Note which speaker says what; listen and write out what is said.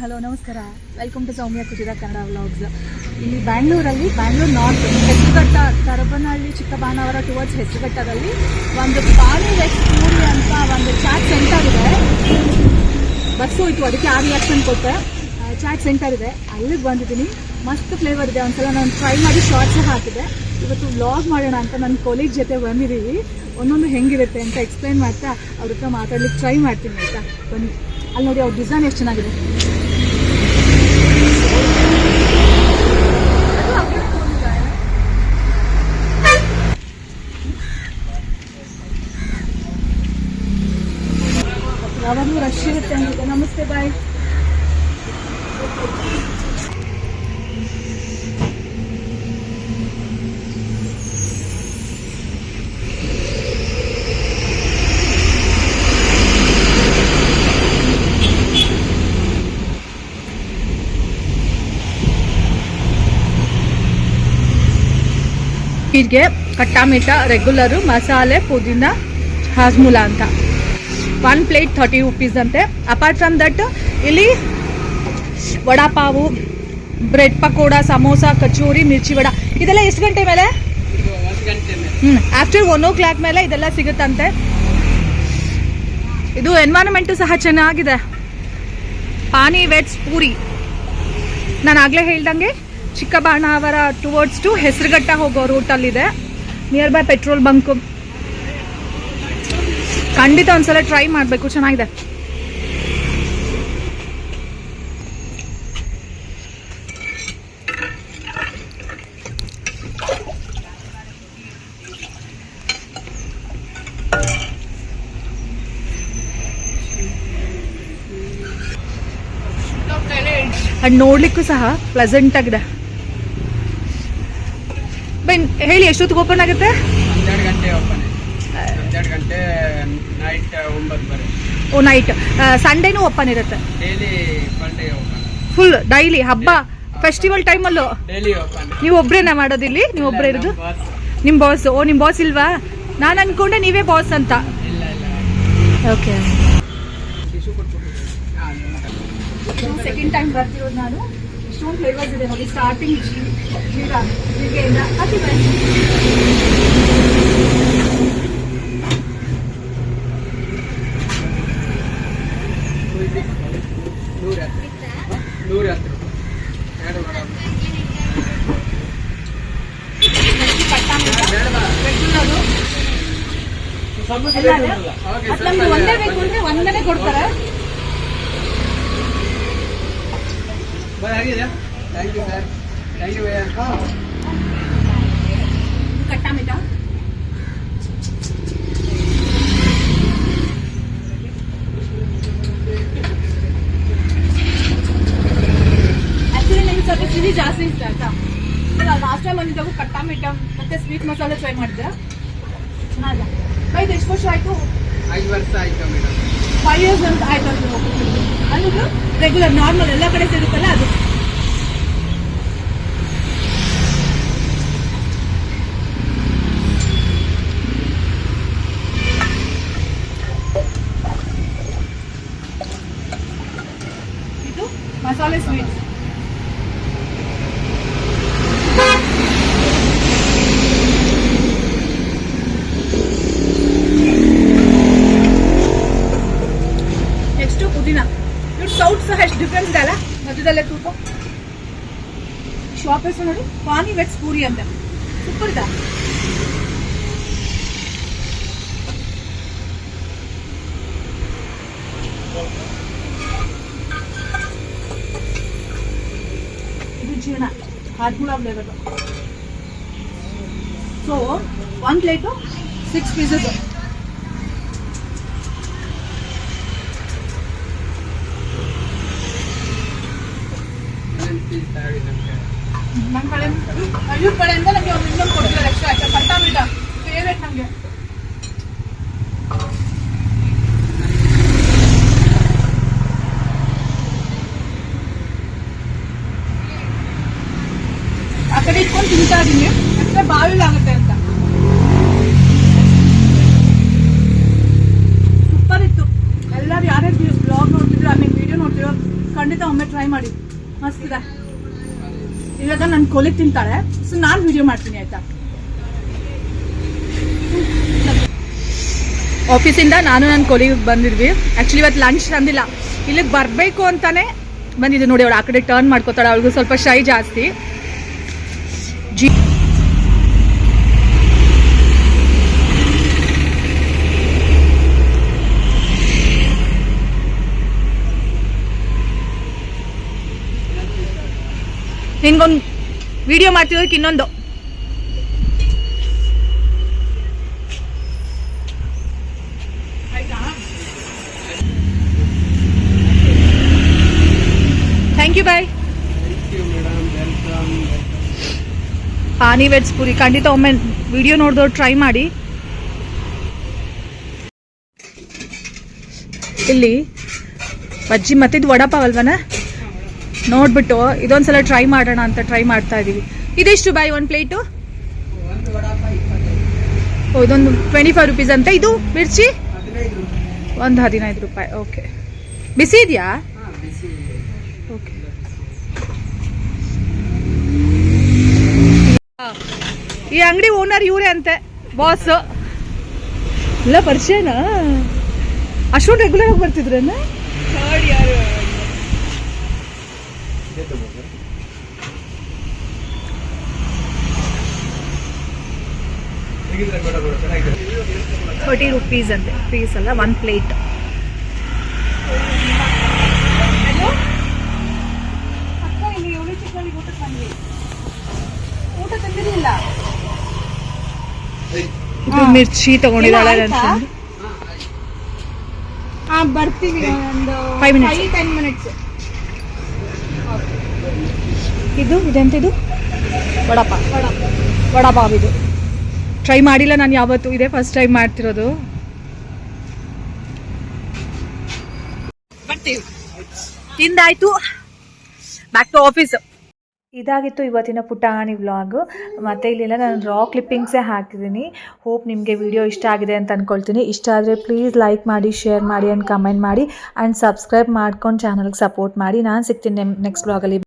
Speaker 1: Hello, ನಮಸ್ಕಾರ. Welcome to Soumya Kuteera Kannada vlogs ಇಲ್ಲಿ ಬ್ಯಾಂಗ್ಳೂರಲ್ಲಿ ಬ್ಯಾಂಗ್ಳೂರ್ ನಾರ್ತ್ ಹೆಸರುಘಟ್ಟ ತರಬನಹಳ್ಳಿ ಚಿಕ್ಕಬಾನವರ ಟುವರ್ಡ್ಸ್ ಹೆಸರುಘಟ್ಟದಲ್ಲಿ ಒಂದು ಪಾಣಿ ವೆಜ್ ಪೂರಿ ಅಂತ ಒಂದು ಚಾಟ್ ಸೆಂಟರ್ ಇದೆ. ಬಸ್ ಹೋಯ್ತು, ಅದಕ್ಕೆ ಆ ರಿಯಾಕ್ಷನ್ ಕೊಟ್ಟೆ. ಚಾಟ್ ಸೆಂಟರ್ ಇದೆ. ಅಲ್ಲಿಗೆ ಬಂದಿದ್ದೀನಿ. ಮಸ್ತ್ ಫ್ಲೇವರ್ ಇದೆ. ಒಂದ್ಸಲ ನಾನು ಟ್ರೈ ಮಾಡಿ ಶಾರ್ಟ್ಸ್ ಹಾಕಿದೆ. ಇವತ್ತು ವ್ಲಾಗ್ ಮಾಡೋಣ ಅಂತ ನನ್ನ ಕೊಲೀಗ್ ಜೊತೆ ಬಂದಿದ್ದೀವಿ. ಒಂದೊಂದು ಹೆಂಗಿರುತ್ತೆ ಅಂತ ಎಕ್ಸ್ಪ್ಲೈನ್ ಮಾಡ್ತಾ ಅವ್ರ ಹತ್ರ ಮಾತಾಡ್ಲಿಕ್ಕೆ ಟ್ರೈ ಮಾಡ್ತೀನಿ ಅಂತ ಬನ್ನಿ. ಅಲ್ಲಿ ನೋಡಿ ಅವ್ರ ಡಿಸೈನ್ ಎಷ್ಟು ಚೆನ್ನಾಗಿದೆ. ಯಾವಾಗಲೂ ರಶ್ ಇರುತ್ತೆ ನಮಸ್ತೆ ಬಾಯ್ ಹೀಗೆ ಕಟ್ಟಾ ಮೀಠ ರೆಗ್ಯುಲರು ಮಸಾಲೆ, ಪುದೀನ ಹಾಜ್ಮುಲ ಅಂತ. ಒನ್ ಪ್ಲೇಟ್ ಥರ್ಟಿ ರುಪೀಸ್ ಅಂತೆ. ಅಪಾರ್ಟ್ ಫ್ರಮ್ ದಟ್ ಇಲ್ಲಿ ವಡಾಪಾವು ಬ್ರೆಡ್ ಪಕೋಡ ಸಮೋಸ ಕಚೋರಿ, ಮಿರ್ಚಿ ವಡ. ಇದೆಲ್ಲ ಎಷ್ಟು ಗಂಟೆ ಮೇಲೆ? ಆಫ್ಟರ್ ಒನ್ ಓ ಕ್ಲಾಕ್ ಮೇಲೆ ಇದೆಲ್ಲ ಸಿಗುತ್ತಂತೆ. ಇದು ಎನ್ವೈರನ್ಮೆಂಟು ಸಹ ಚೆನ್ನಾಗಿದೆ. ಪಾನಿ ವೆಟ್ಸ್ ಪೂರಿ. ನಾನು ಆಗಲೇ ಹೇಳ್ದಂಗೆ. ಚಿಕ್ಕಬಾಣಾವರ ಟುವರ್ಡ್ಸ್ ಟು ಹೆಸರುಘಟ್ಟ ಹೋಗೋ ರೂಟಲ್ಲಿದೆ ನಿಯರ್ ಬೈ ಪೆಟ್ರೋಲ್ ಬಂಕ್ ಖಂಡಿತ ಒಂದ್ಸಲ ಟ್ರೈ ಮಾಡಬೇಕು, ಚೆನ್ನಾಗಿದೆ. ಅಂಡ್ ನೋಡ್ಲಿಕ್ಕೂ ಸಹ ಪ್ಲೆಸೆಂಟ್ ಆಗಿದೆ. ಬನ್ ಹೇಳಿ ಎಷ್ಟೊತ್ತಿಗೆ ಓಪನ್ ಆಗುತ್ತೆ?
Speaker 2: ಹನ್ನೆರಡು ಗಂಟೆ ಓಪನ್ ಹನ್ನೆರಡು ಗಂಟೆ ನೈಟ್ ಒಂಬತ್ತು ಬರೆ
Speaker 1: ಓ ನೈಟ್ ಸಂಡೇನೂ ಓಪನ್ ಇರುತ್ತೆ.
Speaker 2: Daily per open
Speaker 1: full daily ಹಬ್ಬ ಫೆಸ್ಟಿವಲ್ ಟೈಮಲ್ಲೂ
Speaker 2: ಡೈಲಿ ಓಪನ್
Speaker 1: ನೀವು ಒಬ್ರೇನಾ ಮಾಡೋದಿಲ್ಲಿ ನೀವು ಒಬ್ಬರೇ ಇರೋದು? ನಿಮ್ಮ ಬಾಸ್ ಓ ನಿಮ್ಮ ಬಾಸ್ ಇಲ್ವಾ? ನಾನು ಅನ್ಕೊಂಡೆ ನೀವೇ ಬಾಸ್ ಅಂತ.
Speaker 2: ಇಲ್ಲ ಇಲ್ಲ.
Speaker 1: ಓಕೆ ಸೆಕೆಂಡ್ ಟೈಮ್ ಬರ್ತಿರೋದು ನಾನು. ಇಷ್ಟೊಂದು ಫ್ಲೇವರ್ಸ್ ಇದೆ. ನೋಡಿ ಸ್ಟಾರ್ಟಿಂಗ್ ಜೀರಾ ಜೀರಿಗೆಯಿಂದ ಅತಿ
Speaker 2: ನೂರ ಹತ್ತು
Speaker 1: ಒಂದೇ. ಬೇಕು ಅಂದ್ರೆ ಒಂದನೇ ಕೊಡ್ತಾರೆ.
Speaker 2: ಬರೀ ಆಗಿದೆ thank you sir thank you bhaiya ಹಾಂ
Speaker 1: ಕಟ್ಟ ಮಿಠ ಆಕ್ಚುಲಿ ನಂಗೆ ಸ್ವಲ್ಪ ಸಿಹಿ ಜಾಸ್ತಿ ಇಷ್ಟ ಆಯ್ತಾ ಲಾಸ್ಟ್ ಟೈಮ್ ಬಂದಿದ್ದಾಗೂ ಕಟ್ಟ ಮಿಠ ಮತ್ತೆ ಸ್ವೀಟ್ ಮಸಾಲೆ ಟ್ರೈ ಮಾಡಿದ್ದೆ ಚೆನ್ನಾಗಿದೆ ಇದು ಎಷ್ಟು ವರ್ಷ ಆಯ್ತು
Speaker 2: ಐದು ವರ್ಷ ಆಯ್ತು ಮೇಡಮ್
Speaker 1: ಫೈವ್ ಇಯರ್ಸ್ ಅಂತ ಆಯ್ತು ಅದು ಅನ್ನೋದು ರೆಗ್ಯುಲರ್ ನಾರ್ಮಲ್ ಎಲ್ಲ ಕಡೆ ಸಿಗುತ್ತಲ್ಲ ಅದು. ಇದು ಮಸಾಲೆ ಸ್ವೀಟ್ ನೆಕ್ಸ್ಟ್ ಪುದೀನ ಇವ್ರು ಸೌಟ್ ಸಹ ಎಷ್ಟು ಡಿಫ್ರೆನ್ಸ್ ಇದೆ ಅಲ್ಲ ಮಧ್ಯದಲ್ಲೇ ತೂಕ ಶಾಪ್ ಹೆಸರು ನೋಡಿ ಪಾನಿ ವೆಟ್ಸ್ ಪೂರಿ ಅಂತ ಸೂಪರ್ ಇದೆ ಇದು ಜೀರ್ಣ Hajmola flavour so one plate six pieces try ಮಾಡಿ. ಮಸ್ತಿದೆ. ಇವಾಗ ನನ್ನ ಕೊಲೆ ತಿಂತಾಳೆ. ಸೊ ನಾನು ವಿಡಿಯೋ ಮಾಡ್ತೀನಿ, ಆಯ್ತಾ? ಆಫೀಸಿಂದ ನಾನು ನನ್ನ ಕೊಲಿಗೆ ಬಂದಿದ್ವಿ. ಆ್ಯಕ್ಚುಲಿ ಇವತ್ತು ಲಂಚ್ ತಂದಿಲ್ಲ. ಇಲ್ಲಿಗೆ ಬರಬೇಕು ಅಂತಾನೆ ಬಂದಿದ್ದು. ನೋಡಿ ಅವಳು ಆ ಕಡೆ ಟರ್ನ್ ಮಾಡ್ಕೋತಾಳೆ. ಅವಳಿಗೂ ಸ್ವಲ್ಪ ಶೈ ಜಾಸ್ತಿ. ಜಿ ನಿನ್ಗೊಂದು ವಿಡಿಯೋ ಮಾಡ್ತಿರೋದಕ್ಕೆ ಇನ್ನೊಂದು. Thank you bye pani veg puri ಖಂಡಿತ ಒಮ್ಮೆ ವಿಡಿಯೋ ನೋಡಿದವ್ರು ಟ್ರೈ ಮಾಡಿ. ಇಲ್ಲಿ ಬಜ್ಜಿ ಮತ್ತಿದ್ದು ವಡಪಾವ್ ಅಲ್ವನ? ನೋಡ್ಬಿಟ್ಟು ಇದೊಂದ್ಸಲ ಟ್ರೈ ಮಾಡೋಣ ಅಂತ ಟ್ರೈ ಮಾಡ್ತಾ ಇದೀವಿ. ಇದೆಷ್ಟು ಬಾಯ್ ಒಂದು ಪ್ಲೇಟು ಓ, ಇದೊಂದು ಟ್ವೆಂಟಿ ಫೈವ್ ರುಪೀಸ್ ಅಂತ. ಇದು ಮಿರ್ಚಿ? ಒಂದು ಹದಿನೈದು ರೂಪಾಯಿ. ಓಕೆ ಬಿಸಿ ಇದೆಯಾ? ಓಕೆ ಈ ಅಂಗಡಿ ಓನರ್ ಇವರೇ ಅಂತೆ ಬಾಸ್ ಇಲ್ಲ, ಪರಿಚಯನಾ? ಅಷ್ಟೊಂದು ರೆಗ್ಯುಲರ್ ಆಗಿ ಬರ್ತಿದ್ರೇನ? ಥರ್ಟಿ ರುಪೀಸ್ ಅಂತೆ ಪೀಸ್ ಅಲ್ಲ ಒನ್ ಪ್ಲೇಟ್ ಇದು ಮಿರ್ಚಿ ತಗೊಂಡಿದ್ದಾಳೆ ಅನ್ಕೊಂಡು
Speaker 3: ಹಾ ಬರ್ತೀವಿ ಒಂದು
Speaker 1: Five minutes.
Speaker 3: ಟೆನ್ ಮಿನಿಟ್ಸ್
Speaker 1: ಇದು ಇದೆಂತಿದು ಇದು? ವಡಪ. ವಡಪಾವ್ ಇದು. ಟ್ರೈ ಮಾಡಿಲ್ಲ ನಾನು ಯಾವತ್ತು ಇದೇ ಫಸ್ಟ್ ಟೈಮ್ ಮಾಡ್ತಿರೋದು. ಬರ್ತೀವಿ. ತಿಂದಾಯ್ತು. ಬ್ಯಾಕ್ ಟು ಆಫೀಸ್
Speaker 4: ಇದಾಗಿತ್ತು ಇವತ್ತಿನ ಪುಟಾಣಿ ವ್ಲಾಗ್ ಮತ್ತೆ ಇಲ್ಲೆಲ್ಲ ನಾನು ರಾ ಕ್ಲಿಪ್ಪಿಂಗ್ಸೇ ಹಾಕಿದ್ದೀನಿ. ಹೋಪ್ ನಿಮಗೆ ವಿಡಿಯೋ ಇಷ್ಟ ಆಗಿದೆ ಅಂತ ಅಂದ್ಕೊಳ್ತೀನಿ ಇಷ್ಟ ಆದರೆ ಪ್ಲೀಸ್ ಲೈಕ್ ಮಾಡಿ ಶೇರ್ ಮಾಡಿ ಆ್ಯಂಡ್ ಕಮೆಂಟ್ ಮಾಡಿ. ಆ್ಯಂಡ್ ಸಬ್ಸ್ಕ್ರೈಬ್ ಮಾಡ್ಕೊಂಡು ಚಾನಲ್ಗೆ ಸಪೋರ್ಟ್ ಮಾಡಿ. ನಾನು ಸಿಗ್ತೀನಿ ನೆಕ್ಸ್ಟ್ ವ್ಲಾಗಲ್ಲಿ